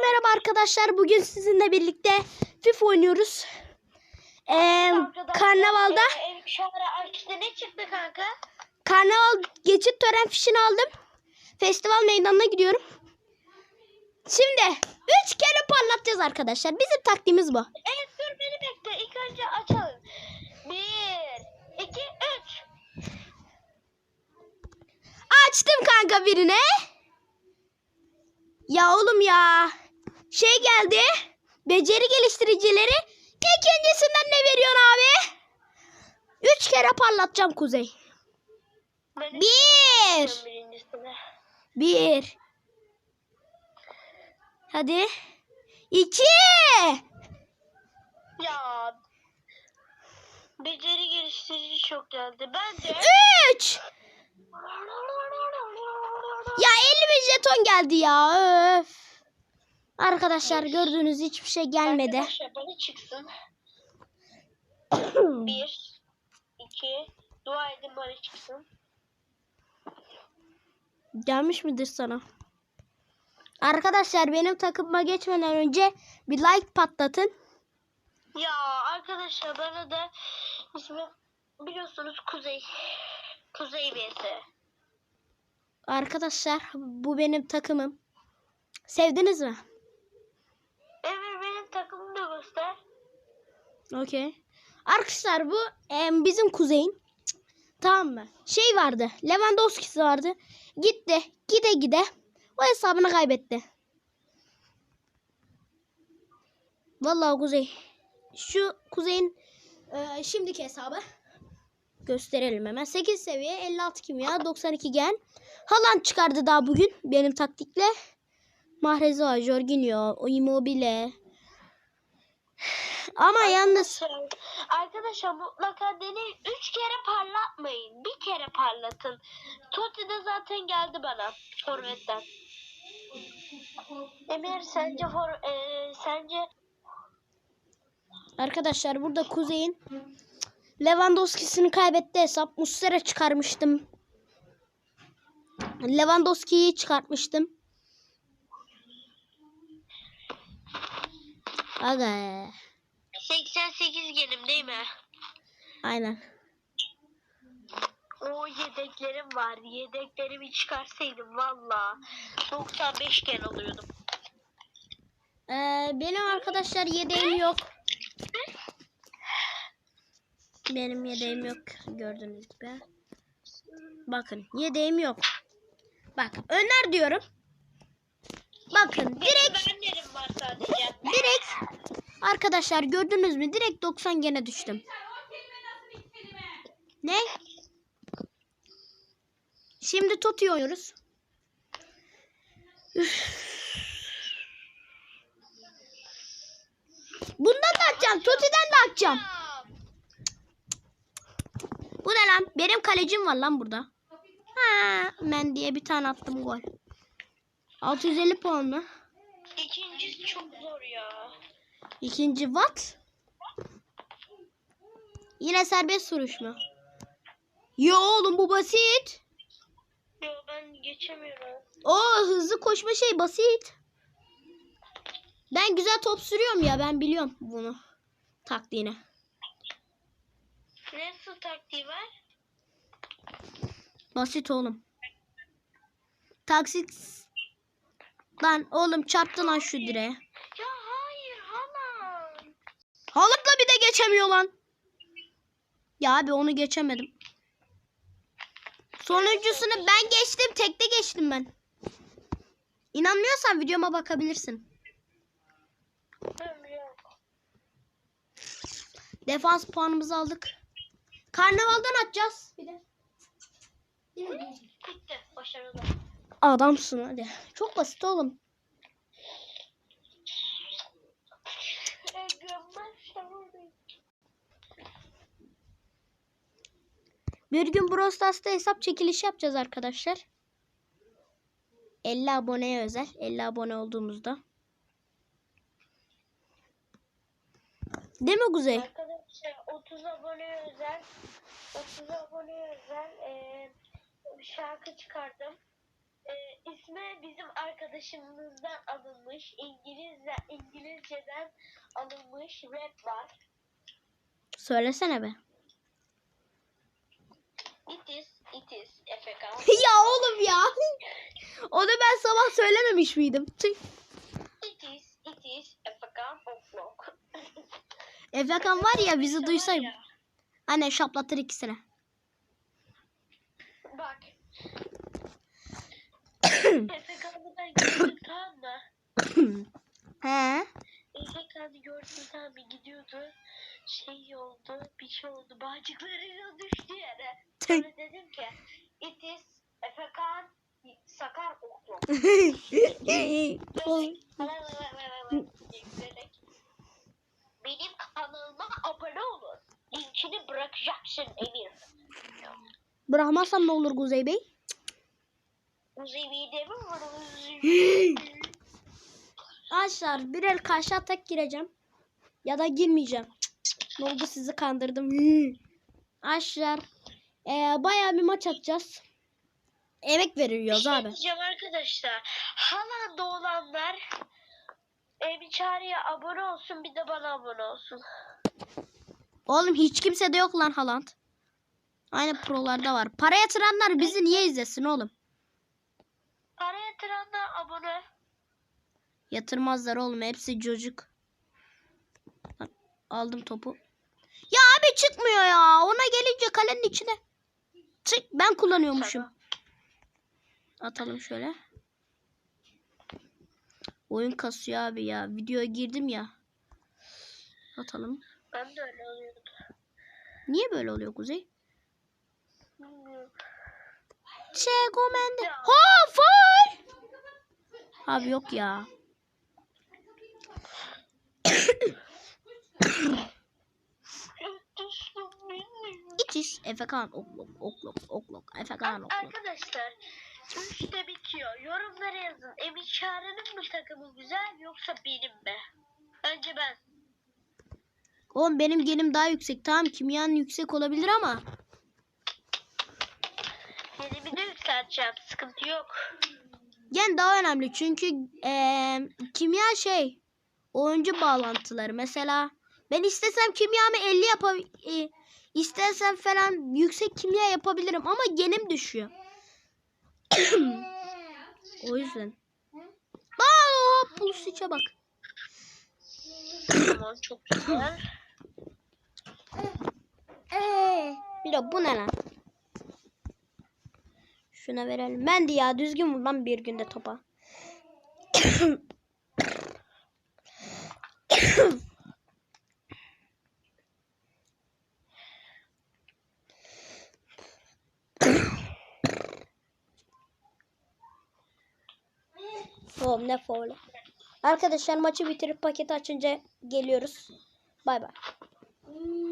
merhaba arkadaşlar. Bugün sizinle birlikte FIFA oynuyoruz. Ee, Arkadaşlar, karnavalda e, açtı ne çıktı kanka? karnaval geçit tören fişini aldım. Festival meydanına gidiyorum. Şimdi 3 kere parlatacağız arkadaşlar. Bizim taktiğimiz bu. Evet dur beni bekle. İlk önce açalım. Bir, iki, üç. Açtım kanka birine. Ya oğlum ya. Şey geldi. Beceri geliştiricileri. İkincisinden ne veriyorsun abi? Üç kere parlatacağım Kuzey. Bir. Bir. Hadi. İki. Ya. Beceri geliştirici çok geldi. Ben de. Üç. Ya 50 bin jeton geldi ya. Öf. Arkadaşlar gördüğünüz hiçbir şey gelmedi. Arkadaşlar bana çıksın. Bir, iki. Dua edin bana çıksın. Gelmiş midir sana? Arkadaşlar benim takıma geçmeden önce bir like patlatın. Ya arkadaşlar bana da ismi biliyorsunuz Kuzey. Kuzey vs. Arkadaşlar bu benim takımım. Sevdiniz mi? Evet benim takımımı da göster. Okey. Arkadaşlar bu em, bizim kuzeyin. Tamam mı? Şey vardı. Lewandowski'si vardı. Gitti. Gide gide. O hesabını kaybetti. Vallahi kuzey. Şu kuzeyin e, şimdiki hesabı gösterelim hemen. 8 seviye 56 kimya 92 gen. Haaland çıkardı daha bugün benim taktikle. Mahrez var, Jorginho, Immobile. Ama yalnız Arkadaşlar, arkadaşlar mutlaka deneyin. Üç kere parlatmayın. Bir kere parlatın. Totti de zaten geldi bana. Forvet'ten. Emir sence for, e, sence Arkadaşlar burada Kuzey'in Lewandowski'sini kaybetti hesap. Muslera çıkarmıştım. Lewandowski'yi çıkartmıştım. Aga. 88 gelim değil mi? Aynen. O yedeklerim var. Yedeklerimi çıkarsaydım valla 95 gen oluyordum. Ee, benim arkadaşlar yedeğim yok. Benim yedeğim yok gördüğünüz gibi. Bakın yedeğim yok. Bak Öner diyorum. Bakın direkt var. Direkt arkadaşlar gördünüz mü? Direkt 90 gene düştüm. Ne? Şimdi Totti oynuyoruz. Bundan da atacağım. Totti'den de atacağım. Bu ne lan? Benim kalecim var lan burada. Ha, ben diye bir tane attım gol. 650 puan mı? İkincisi çok zor ya. İkinci what? Yine serbest vuruş mu? Yo oğlum bu basit. Yo ben geçemiyorum. O hızlı koşma şey basit. Ben güzel top sürüyorum ya ben biliyorum bunu. Taktiğini. Nasıl taktiği var? Basit oğlum. Taksit. Lan oğlum çarptı lan şu direğe. Ya hayır halam. Halatla bir de geçemiyor lan. Ya abi onu geçemedim. Sonuncusunu ben geçtim. Tekte geçtim ben. İnanmıyorsan videoma bakabilirsin. Defans puanımızı aldık. Karnavaldan atacağız. Bir de. Bitti. Başarılı. Adamsın hadi. Çok basit oğlum. Bir gün Brawl Stars'ta hesap çekilişi yapacağız arkadaşlar. 50 aboneye özel. 50 abone olduğumuzda. Değil mi Kuzey? Arkadaşlar 30 abone özel 30 abone özel bir şarkı çıkardım. Arkadaşımızdan alınmış. İngilizce, İngilizceden alınmış rap var. Söylesene be. It is, it is Efekan. ya oğlum ya. Onu ben sabah söylememiş miydim? Tüh. It is, it is Efekan Oflok. Efekan var ya bizi duysa Var ya, anne şaplatır ikisine. Bak. Tamam He. Efekan'ı gördüm tamam mı? Gidiyordu. Şey oldu, bir şey oldu. Bağcıklarıyla düştü yere. Sonra dedim ki it is Efekan Sakar Oflok. Benim kanalıma abone olun. Linkini bırakacaksın Emir. Bırakmazsam ne olur Kuzey Bey? Uzayı mi var? Arkadaşlar bir el karşı atak gireceğim. Ya da girmeyeceğim. Ne oldu sizi kandırdım. Arkadaşlar eee bayağı bir maç atacağız. Emek veriyoruz şey abi. diyeceğim arkadaşlar. Halanda olanlar Emin Çağrı'ya abone olsun bir de bana abone olsun. Oğlum hiç kimse de yok lan Haaland. Aynı prolarda var. Para yatıranlar bizi niye izlesin oğlum? Para yatıranlar abone. Yatırmazlar oğlum. Hepsi çocuk. Aldım topu. Ya abi çıkmıyor ya. Ona gelince kalenin içine. Çık. Ben kullanıyormuşum. Atalım şöyle. Oyun kasıyor abi ya. Videoya girdim ya. Atalım. Ben de öyle oluyordu. Niye böyle oluyor Kuzey? Bilmiyorum. Çeko Mende. Ha faul. Abi yok ya. İçiş. Efekan. Oklok. Oklok. Oklok. Efekan. Oklok. Arkadaşlar üçte bitiyor. Yorumlara yazın. Emin Çağrı'nın mı takımı güzel yoksa benim mi? Önce ben. Oğlum benim gelim daha yüksek. Tamam kimyanın yüksek olabilir ama. Benimi de yükselteceğim. Sıkıntı yok. Gen daha önemli çünkü eee, kimya şey oyuncu bağlantıları. Mesela ben istesem kimyamı 50 yapabilirim. istesem falan yüksek kimya yapabilirim ama genim düşüyor. o yüzden. Aa, Pulisic'e bak. Tamam çok güzel. Bir de bu ne lan? Şuna verelim. Ben de ya düzgün vur lan bir günde topa. Oğlum ne faul. Arkadaşlar maçı bitirip paketi açınca geliyoruz. Bay bay.